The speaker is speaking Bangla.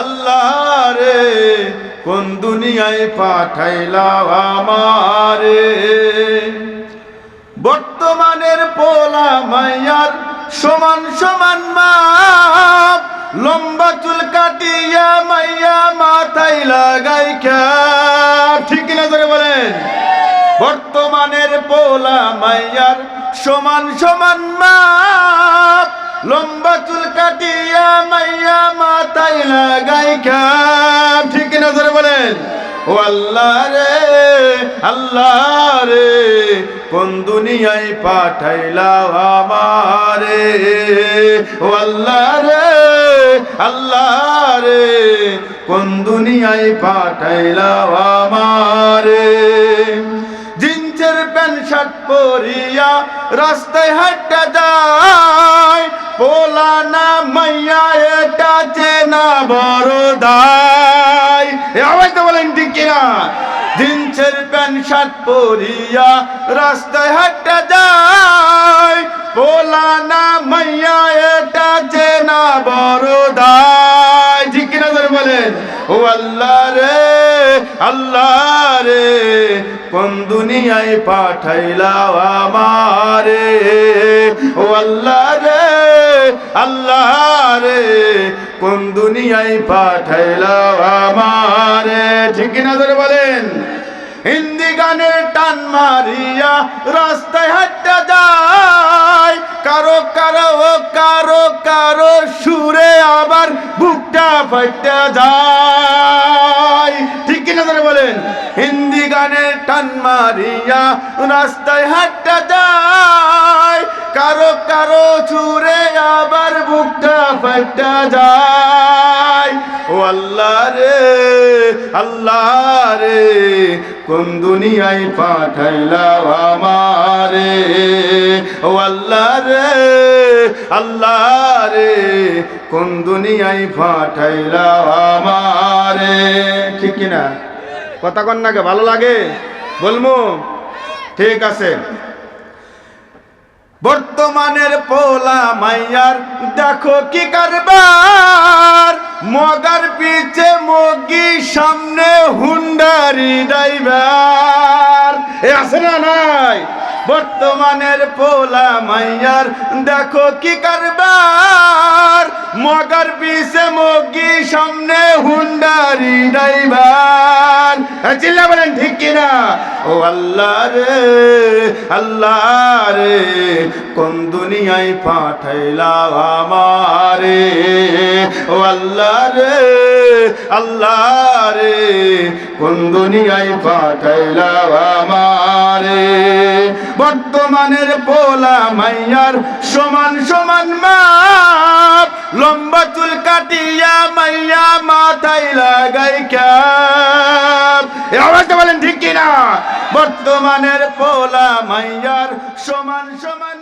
আল্লাহ রে কোন দুনিয়ায় পাঠাইলা আমারে? বর্তমানের পোলা মাইয়ার সমান সমান মাপ, লম্বা চুল কাটিয়া মাইয়া মাথায় লাগাই ঠিক কিনা ধরে বলেন? বর্তমানের পোলা মাইয়ার সমান সমান মাপ লম্বা চুল কাটিয়া মাইয়া মাথায় লাগাই খাম ঠিক কিনা ধরে বলেন? ও আল্লাহ রে আল্লাহ রে, কোন দুনিয়ায় পাঠাইলা আমারে? ও আল্লাহ রে আল্লাহ রে, কোন দুনিয়ায় পাঠাইলা আমারে? জিন্সের প্যান্ট শার্ট পরিয়া রাস্তায় হাঁটা যায়। মাইয়া, এটা চেনা বড় দায় তো বলেন ঠিক কিনা? জিন্সের প্যান্ট, শার্ট পরিয়া রাস্তায় হাঁটা যায়। পোলা না মাইয়া, এটা চেনা বড় ঠিক কিনা ধরে বলেন? ও আল্লাহ রে আল্লাহ রে, কোন দুনিয়ায় পাঠাইলা আমারে। ও আল্লাহ রে আল্লাহ রে কোন দুনিয়ায় পাঠাইলা আমারে। ঠিক কিনা ধরে বলেন? হিন্দি গানের টান মারিয়া রাস্তায় হাঁটা যায়। কারও কারও কারও কারও সুরে আবার বুকটা ফাইটা যায়। ঠিক কিনা ধরে বলেন? হিন্দি গানের টান মারিয়া রাস্তায় হাঁটা যায়। কারও কারও সুরে আবার বুকটা ফাইটা যায়। ও আল্লাহ রে আল্লাহ রে, কোন দুনিয়ায় পাঠাইলা আমারে? ও আল্লাহ রে আল্লাহ রে, কোন দুনিয়ায় পাঠাইলা আমারে? ঠিক কিনা? কথা কন নাকি ভালো লাগে? বলমু? ঠিক আছে। বর্তমানের পোলা মাইয়ার, দেখো কি কারবার। মগার পিছে মগি, সামনে হুন্ডারি ড্রাইভার। এ আছে না নাই? বর্তমানের পোলা মাইয়ার, দেখো কি কারবার। মগার পিছে মগি, সামনে হুন্ডারি চিল্লা বলেন ঠিক কিনা? ও আল্লাহ রে আল্লাহ রে, কোন দুনিয়ায় পাঠাইলা আমারে? ও আল্লাহ রে আল্লাহ রে, কোন দুনিয়ায় পাঠাইলা আমারে? বর্তমানের পোলা মাইয়ার সমান সমান লম্বা চুল কাটিয়া মাইয়া মাথায় লাগাই আওয়াজটা বলেন ঠিক কিনা? বর্তমানের পোলা মাইয়ার সমান সমান